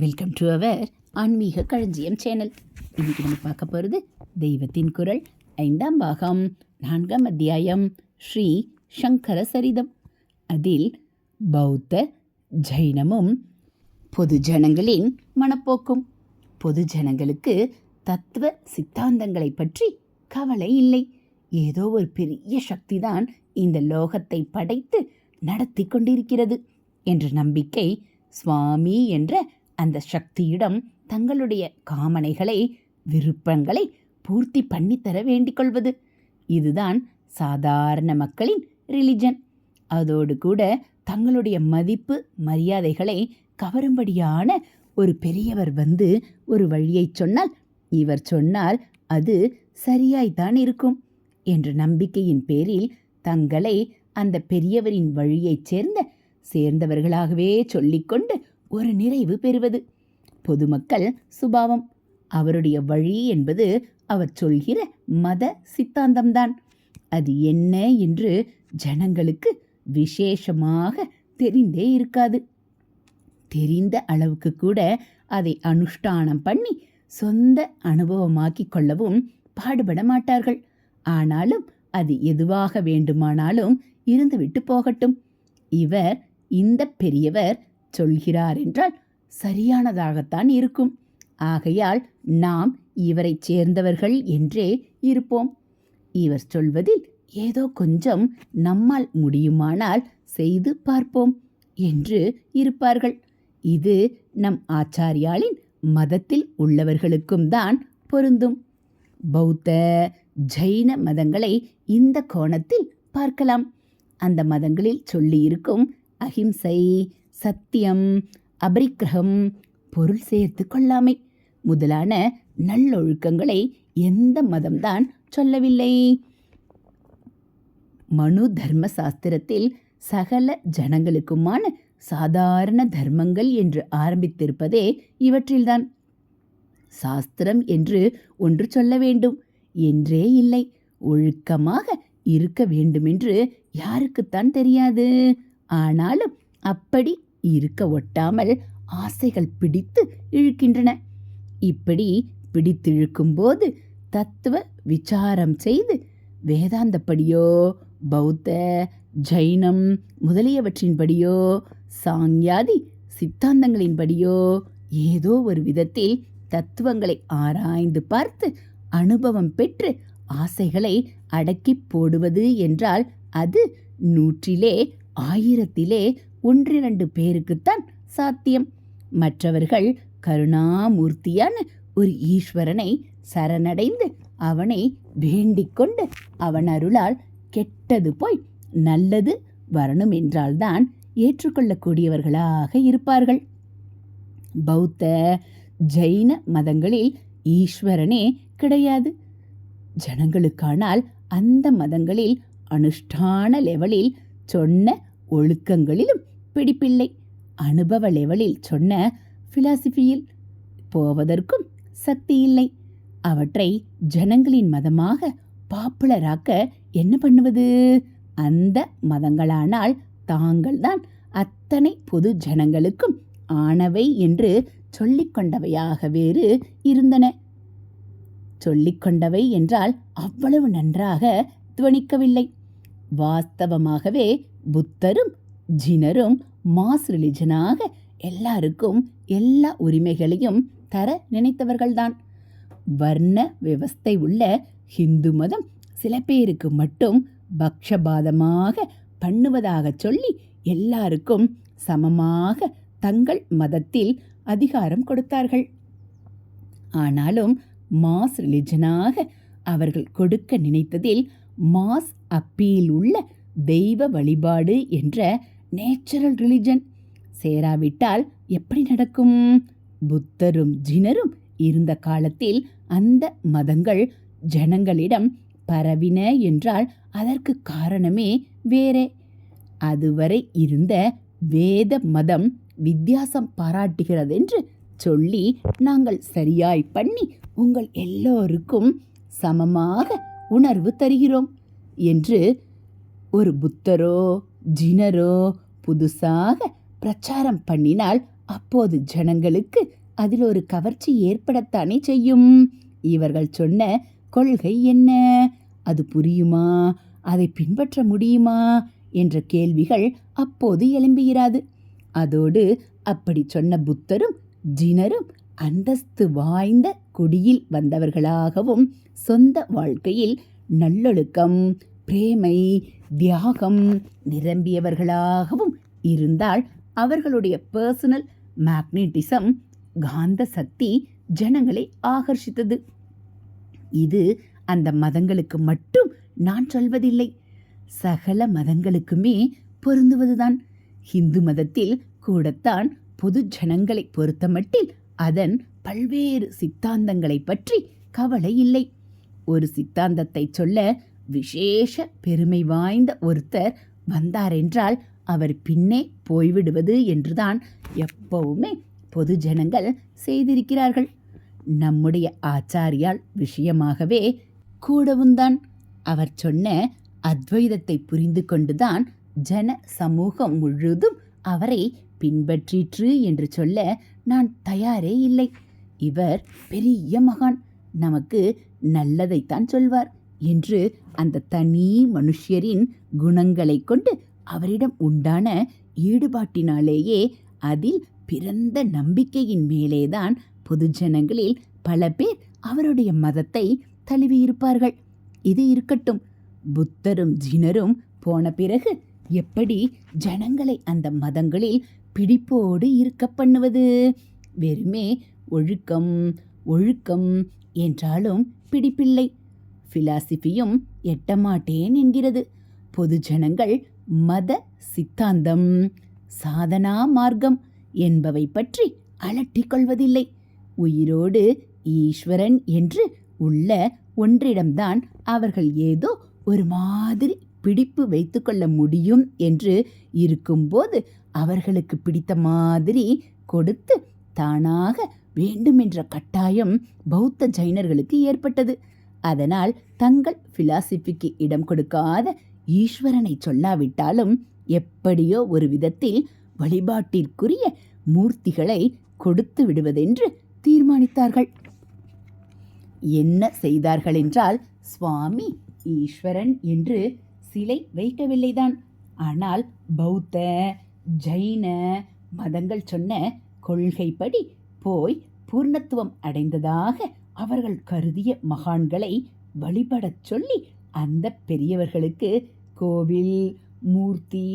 Welcome to our ஆன்மீக களஞ்சியம் channel. இன்னைக்கு நம்ம பார்க்க போகிறது தெய்வத்தின் குரல் ஐந்தாம் பாகம் நான்காம் அத்தியாயம் ஸ்ரீ சங்கர சரிதம் அதில் பௌத்த ஜைனமும் பொது ஜனங்களின் மனப்போக்கும். பொது ஜனங்களுக்கு தத்துவ சித்தாந்தங்களை பற்றி கவலை இல்லை. ஏதோ ஒரு பெரிய சக்திதான் இந்த லோகத்தை படைத்து நடத்தி கொண்டிருக்கிறது என்ற நம்பிக்கை சுவாமி என்ற அந்த சக்தியிடம் தங்களுடைய காமனைகளை விருப்பங்களை பூர்த்தி பண்ணித்தர வேண்டிக் கொள்வது இதுதான் சாதாரண மக்களின் ரிலிஜன் அதோடு கூட தங்களுடைய மதிப்பு மரியாதைகளை கவரும்படியான ஒரு பெரியவர் வந்து ஒரு வழியை சொன்னால் இவர் சொன்னால் அது சரியாய்த்தான் இருக்கும் என்ற நம்பிக்கையின் பேரில் தங்களை அந்த பெரியவரின் வழியைச் சேர்ந்த சேர்ந்தவர்களாகவே சொல்லிக்கொண்டு ஒரு நிறைவு பெறுவது. பொதுமக்கள் சுபாவம். அவருடைய வழி என்பது அவர் சொல்கிற மத சித்தாந்தம்தான். அது என்ன என்று ஜனங்களுக்கு விசேஷமாக தெரிந்தே இருக்காது. தெரிந்த அளவுக்கு கூட அதை அனுஷ்டானம் பண்ணி சொந்த அனுபவமாக்கிக் கொள்ளவும் பாடுபட மாட்டார்கள். ஆனாலும் அது எதுவாக வேண்டுமானாலும் இருந்துவிட்டு போகட்டும். இவர் இந்த பெரியவர் சொல்கிறார் என்றால் சரியானதாகத்தான் இருக்கும். ஆகையால் நாம் இவரைச் சேர்ந்தவர்கள் என்றே இருப்போம். இவர் சொல்வதில் ஏதோ கொஞ்சம் நம்மால் முடியுமானால் செய்து பார்ப்போம் என்று இருப்பார்கள். இது நம் ஆச்சாரியாளின் மதத்தில் உள்ளவர்களுக்கும் தான் பொருந்தும். பௌத்த ஜைன மதங்களை இந்த கோணத்தில் பார்க்கலாம். அந்த மதங்களில் சொல்லியிருக்கும் அஹிம்சை சத்தியம் அபரிக்கிரகம் பொருள் சேர்த்து கொள்ளாமை முதலான நல்லொழுக்கங்களை எந்த மதம்தான் சொல்லவில்லை. மனு தர்ம சாஸ்திரத்தில் சகல ஜனங்களுக்குமான சாதாரண தர்மங்கள் என்று ஆரம்பித்திருப்பதே இவற்றில்தான். சாஸ்திரம் என்று ஒன்று சொல்ல வேண்டும். என்றே இல்லை. ஒழுக்கமாக இருக்க வேண்டுமென்று யாருக்குத்தான் தெரியாது. ஆனாலும் அப்படி இருக்க ஒட்டாமல் ஆசைகள் பிடித்து இழுக்கின்றன. இப்படி பிடித்திழுக்கும்போது தத்துவ விசாரம் செய்து வேதாந்தப்படியோ பௌத்த ஜைனம் முதலியவற்றின்படியோ சாங்கியாதி சித்தாந்தங்களின்படியோ ஏதோ ஒரு விதத்தில் தத்துவங்களை ஆராய்ந்து பார்த்து அனுபவம் பெற்று ஆசைகளை அடக்கி போடுவது என்றால் அது நூற்றிலே ஆயிரத்திலே ஒன்றிரண்டு பேருக்குத்தான் சாத்தியம். மற்றவர்கள் கருணாமூர்த்தியான ஒரு ஈஸ்வரனை சரணடைந்து அவனை வேண்டிக் கொண்டு அவன் அருளால் கெட்டது போய் நல்லது வரணும் என்றால்தான் ஏற்றுக்கொள்ளக்கூடியவர்களாக இருப்பார்கள். பௌத்த ஜைன மதங்களில் ஈஸ்வரனே கிடையாது. ஜனங்களுக்கானால் அந்த மதங்களில் அனுஷ்டான லெவலில் சொன்ன ஒழுக்கங்களிலும் பிடிப்பில்லை. அனுபவ லெவலில் சொன்ன பிலாசபியில் போவதற்கும் சக்தி இல்லை. அவற்றை ஜனங்களின் மதமாக பாப்புலராக்க என்ன பண்ணுவது? அந்த மதங்களானால் தாங்கள்தான் அத்தனை பொது ஜனங்களுக்கும் ஆனவை என்று சொல்லிக்கொண்டவையாக வேறு இருந்தன. சொல்லிக்கொண்டவை என்றால் அவ்வளவு நன்றாக துவனிக்கவில்லை. வாஸ்தவமாகவே புத்தரும் ஜினரும் மாஸ் ரிலிஜனாக எல்லாருக்கும் எல்லா உரிமைகளையும் தர நினைத்தவர்கள்தான். வர்ண விவஸ்தை உள்ள ஹிந்து மதம் சில பேருக்கு மட்டும் பக்ஷபாதமாக பண்ணுவதாக சொல்லி எல்லாருக்கும் சமமாக தங்கள் மதத்தில் அதிகாரம் கொடுத்தார்கள். ஆனாலும் மாஸ் ரிலிஜனாக அவர்கள் கொடுக்க நினைத்ததில் மாஸ் அப்பீல் உள்ள தெய்வ வழிபாடு என்ற நேச்சுரல் ரிலிஜன் சேராவிட்டால் எப்படி நடக்கும்? புத்தரும் ஜினரும் இருந்த காலத்தில் அந்த மதங்கள் ஜனங்களிடம் பரவின என்றால் அதற்கு காரணமே வேறே. அதுவரை இருந்த வேத மதம் வித்தியாசம் பாராட்டுகிறதென்று சொல்லி நாங்கள் சரியாய் பண்ணி உங்கள் எல்லோருக்கும் சமமாக உணர்வு தருகிறோம். என்று ஒரு புத்தரோ ஜினரோ புதுசாக பிரச்சாரம் பண்ணினால் அப்போது ஜனங்களுக்கு அதில் ஒரு கவர்ச்சி ஏற்படத்தானே செய்யும்? இவர்கள் சொன்ன கொள்கை என்ன? அது புரியுமா? அதை பின்பற்ற முடியுமா? என்ற கேள்விகள் அப்போது எழும்புகிறாது அதோடு அப்படி சொன்ன புத்தரும் ஜினரும் அந்தஸ்து வாய்ந்த குடியில் வந்தவர்களாகவும் சொந்த வாழ்க்கையில் நல்லொழுக்கம் பிரேமை தியாகம் நிரம்பியவர்களாகவும் இருந்தால் அவர்களுடைய பர்சனல் மேக்னெட்டிசம் காந்த சக்தி ஜனங்களை ஆகர்ஷித்தது. இது அந்த மதங்களுக்கு மட்டும் நான் சொல்வதில்லை. சகல மதங்களுக்குமே பொருந்துவதுதான். ஹிந்து மதத்தில் கூடத்தான் பொது ஜனங்களை பொறுத்தமட்டில் அதன் பல்வேறு சித்தாந்தங்களை பற்றி கவலை இல்லை. ஒரு சித்தாந்தத்தை சொல்ல விசேஷ பெருமை வாய்ந்த ஒருத்தர் வந்தாரென்றால் அவர் பின்னே போய்விடுவது என்றுதான் எப்பவுமே பொது ஜனங்கள் செய்திருக்கிறார்கள். நம்முடைய ஆச்சாரியால் விஷயமாகவே கூடவும்தான் அவர் சொன்ன அத்வைதத்தை புரிந்து கொண்டுதான் ஜன சமூகம் முழுதும் அவரை பின்பற்றிற்று என்று சொல்ல நான் தயாரே இல்லை. இவர் பெரிய மகான். நமக்கு நல்லதைத்தான் சொல்வார் என்று அந்த தனி மனுஷ்யரின் குணங்களை கொண்டு அவரிடம் உண்டான ஈடுபாட்டினாலேயே அதில் பிறந்த நம்பிக்கையின் மேலேதான் பொதுஜனங்களில் பல பேர் அவருடைய மதத்தை தழுவியிருப்பார்கள். இது இருக்கட்டும். புத்தரும் ஜினரும் போன பிறகு எப்படி ஜனங்களை அந்த மதங்களில் பிடிப்போடு இருக்க பண்ணுவது? வெறுமே ஒழுக்கம் ஒழுக்கம் என்றாலும் பிடிப்பில்லை. பிலாசிபியும் எட்டமாட்டேன் என்கிறது. பொதுஜனங்கள் மத சித்தாந்தம் சாதனா மார்க்கம் என்பவை பற்றி அலட்டிக் கொள்வதில்லை. உயிரோடு ஈஸ்வரன் என்று உள்ள ஒன்றிடம்தான் அவர்கள் ஏதோ ஒரு மாதிரி பிடிப்பு வைத்துக்கொள்ள முடியும் என்று இருக்கும்போது அவர்களுக்கு பிடித்த மாதிரி கொடுத்து தானாக வேண்டுமென்ற கட்டாயம் பௌத்த ஜைனர்களுக்கு ஏற்பட்டது. அதனால் தங்கள் பிலாசிபிக்கு இடம் கொடுக்காத ஈஸ்வரனை சொல்லாவிட்டாலும் எப்படியோ ஒரு விதத்தில் வழிபாட்டிற்குரிய மூர்த்திகளை கொடுத்து விடுவதென்று தீர்மானித்தார்கள். என்ன செய்தார்கள் என்றால் சுவாமி ஈஸ்வரன் என்று சிலை வைக்கவில்லைதான். ஆனால் பௌத்த ஜைன மதங்கள் சொன்ன கொள்கைப்படி போய் பூர்ணத்துவம் அடைந்ததாக அவர்கள் கருதிய மகான்களை வழிபடச் சொல்லி அந்த பெரியவர்களுக்கு கோவில் மூர்த்தி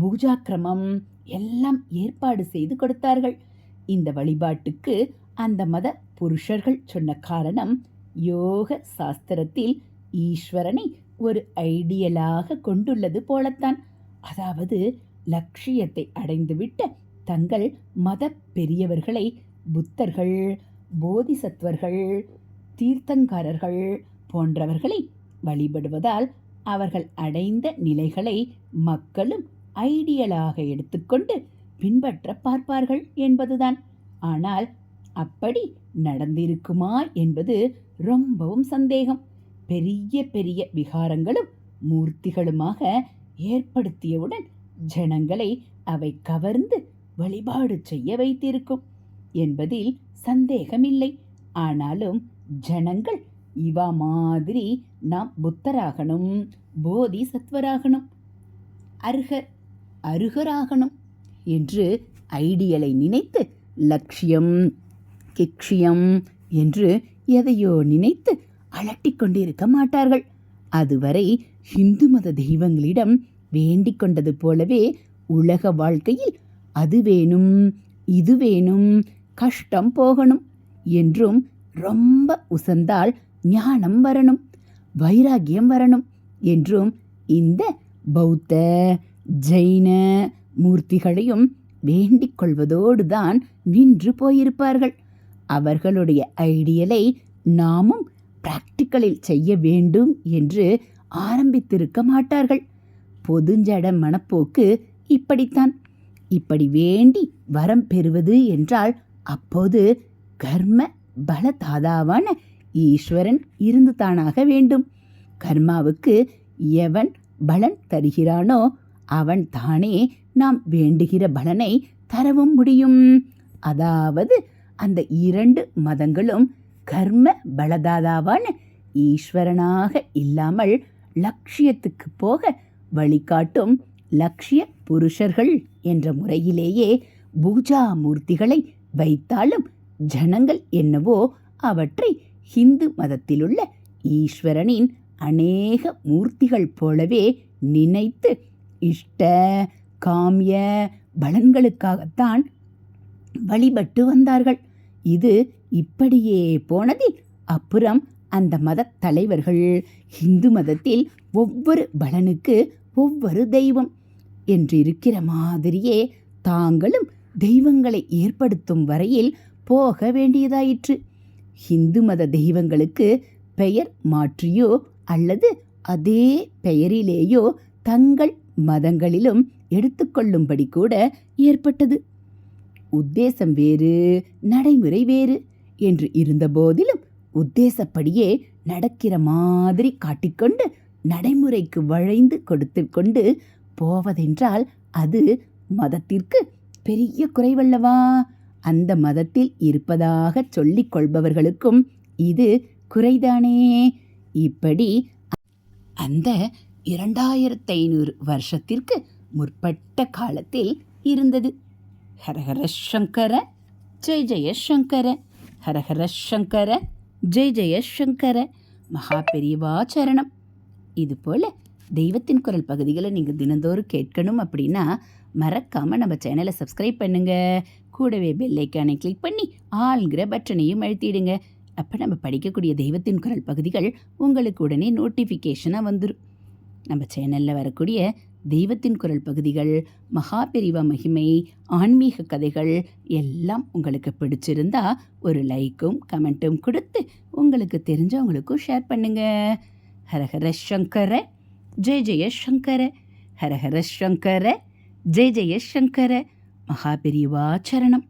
பூஜாக்கிரமம் எல்லாம் ஏற்பாடு செய்து கொடுத்தார்கள். இந்த வழிபாட்டுக்கு அந்த மத புருஷர்கள் சொன்ன காரணம் யோக சாஸ்திரத்தில் ஈஸ்வரனை ஒரு ஐடியலாக கொண்டுள்ளது போலத்தான். அதாவது லட்சியத்தை அடைந்துவிட்ட தங்கள் மத பெரியவர்களை புத்தர்கள் போதிசத்வர்கள் தீர்த்தங்காரர்கள் போன்றவர்களை வழிபடுவதால் அவர்கள் அடைந்த நிலைகளை மக்களும் ஐடியலாக எடுத்துக்கொண்டு பின்பற்ற பார்ப்பார்கள் என்பதுதான். ஆனால் அப்படி நடந்திருக்குமா என்பது ரொம்பவும் சந்தேகம். பெரிய பெரிய விகாரங்களும் மூர்த்திகளுமாக ஏற்படுத்தியவுடன் ஜனங்களை அவை கவர்ந்து வழிபாடு செய்ய வைத்திருக்கும். என்பதில் சந்தேகமில்லை. ஆனாலும் ஜனங்கள் இவா மாதிரி நாம் புத்தராகணும் போதி சத்வராகணும் அருகர் அருகராகணும் என்று ஐடியலை நினைத்து லட்சியம் கிக்ஷியம் என்று எதையோ நினைத்து அலட்டிக் கொண்டிருக்க மாட்டார்கள். அதுவரை இந்து மத தெய்வங்களிடம் வேண்டிக் கொண்டது போலவே உலக வாழ்க்கையில் அது வேணும் இது வேணும் கஷ்டம் போகணும் என்றும் ரொம்ப உசந்தால் ஞானம் வரணும் வைராகியம் வரணும் என்றும் இந்த பௌத்த ஜெயின மூர்த்திகளையும் வேண்டிக் கொள்வதோடு தான் நின்று போயிருப்பார்கள். அவர்களுடைய ஐடியலை நாமும் பிராக்டிக்கலில் செய்ய வேண்டும் என்று ஆரம்பித்திருக்க மாட்டார்கள். பொதுஞ்சட மனப்போக்கு இப்படித்தான். இப்படி வேண்டி வரம் பெறுவது என்றால் அப்போது கர்ம பலதாதாவான ஈஸ்வரன் இருந்து தானாக வேண்டும். கர்மாவுக்கு எவன் பலன் தருகிறானோ அவன் தானே நாம் வேண்டுகிற பலனை தரவும் முடியும். அதாவது அந்த இரண்டு மதங்களும் கர்ம பலதாதாவான ஈஸ்வரனாக இல்லாமல் லட்சியத்துக்கு போக வழிகாட்டும் லட்சிய புருஷர்கள் என்ற முறையிலேயே பூஜா மூர்த்திகளை வைத்தாலும் ஜனங்கள் என்னவோ அவற்றை ஹிந்து மதத்திலுள்ள ஈஸ்வரனின் அநேக மூர்த்திகள் போலவே நினைத்து இஷ்ட காமிய பலன்களுக்காகத்தான் வழிபட்டு வந்தார்கள். இது இப்படியே போனதில் அப்புறம் அந்த மதத் தலைவர்கள் இந்து மதத்தில் ஒவ்வொரு பலனுக்கு ஒவ்வொரு தெய்வம் என்றிருக்கிற மாதிரியே தாங்களும் தெய்வங்களை ஏற்படுத்தும் வரையில் போக வேண்டியதாயிற்று. ஹிந்து மத தெய்வங்களுக்கு பெயர் மாற்றியோ அல்லது அதே பெயரிலேயோ தங்கள் மதங்களிலும் எடுத்துக்கொள்ளும்படி கூட ஏற்பட்டது. உத்தேசம் வேறு நடைமுறை வேறு என்று இருந்தபோதிலும் உத்தேசப்படியே நடக்கிற மாதிரி காட்டிக்கொண்டு நடைமுறைக்கு வளைந்து கொடுத்து கொண்டு போவதென்றால் அது மதத்திற்கு பெரிய குறைவல்லவா? அந்த மதத்தில் இருப்பதாக சொல்லிக் கொள்பவர்களுக்கும் இது குறைதானே? இப்படி அந்த இரண்டாயிரத்து ஐநூறு வருஷத்திற்கு முற்பட்ட காலத்தில் இருந்தது. ஹரஹர சங்கர ஜெய ஜெயசங்கர ஹரஹர சங்கர ஜெய ஜெயசங்கர மகா பெரியவா சரணம். இதுபோல் தெய்வத்தின் குரல் பகுதிகளை நீங்கள் தினந்தோறும் கேட்கணும் அப்படின்னா மறக்காமல் நம்ம சேனலை சப்ஸ்கிரைப் பண்ணுங்க. கூடவே பெல்லைக்கானை கிளிக் பண்ணி ஆள்கிற பட்டனையும் அழுத்திடுங்க. அப்போ நம்ம படிக்கக்கூடிய தெய்வத்தின் குரல் பகுதிகள் உங்களுக்கு உடனே நோட்டிஃபிகேஷனாக வந்துடும் நம்ம சேனலில் வரக்கூடிய தெய்வத்தின் குரல் பகுதிகள் மகாபெரிவா மகிமை ஆன்மீக கதைகள் எல்லாம் உங்களுக்கு பிடிச்சிருந்தா ஒரு லைக்கும் கமெண்ட்டும் கொடுத்து உங்களுக்கு தெரிஞ்சவங்களுக்கும் ஷேர் பண்ணுங்க. ஹரஹர சங்கர ஜெய ஜெய சங்கர ஹரஹர சங்கர. ஜெய ஜெயசங்கர சங்கர சரணம்.